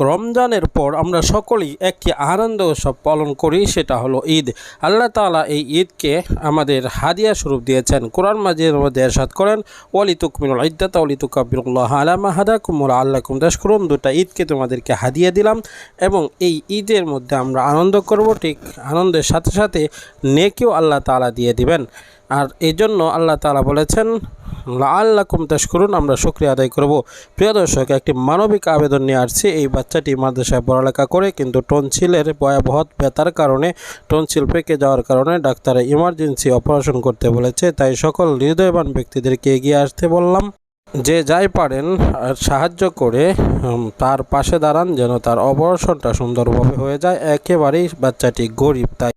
রমজানের পর আমরা সকলেই একটি আনন্দ উৎসব পালন করি, সেটা হলো ঈদ। আল্লাহ তাআলা এই ঈদকে আমাদের হাদিয়া স্বরূপ দিয়েছেন। কোরআন মাজিদের মধ্যে এরশাদ করেন ওয়ালি তুকমিনুল ইদ্দাত ওয়ালি তুকাবিরুল্লাহ আলামা হাদাকুম ওয়া আল্লাকুম দাশকুরুন দুটা ঈদকে তোমাদেরকে হাদিয়া দিলাম এবং এই ঈদের মধ্যে আমরা আনন্দ করব, ঠিক আনন্দের সাথে সাথে নেকেও আল্লাহ তাআলা দিয়ে দিবেন। আর এই জন্য আল্লাহ তাআলা বলেছেন আল্লাকুম করুন আমরা শুক্রিয়া আদায় করব। প্রিয় দর্শক, একটি মানবিক আবেদন নিয়ে আসছি। এই বাচ্চাটি মাদ্রাসায় পড়ালেখা করে, কিন্তু টনসিলের ভয়াবহ ব্যথার কারণে, টনসিল পেকে যাওয়ার কারণে ডাক্তার ইমার্জেন্সি অপারেশন করতে বলেছে। তাই সকল হৃদয়বান ব্যক্তিদেরকে এগিয়ে আসতে বললাম, যে যাই পারেন সাহায্য করে তার পাশে দাঁড়ান যেন তার অপারেশনটা সুন্দরভাবে হয়ে যায়। একেবারেই বাচ্চাটি গরিব, তাই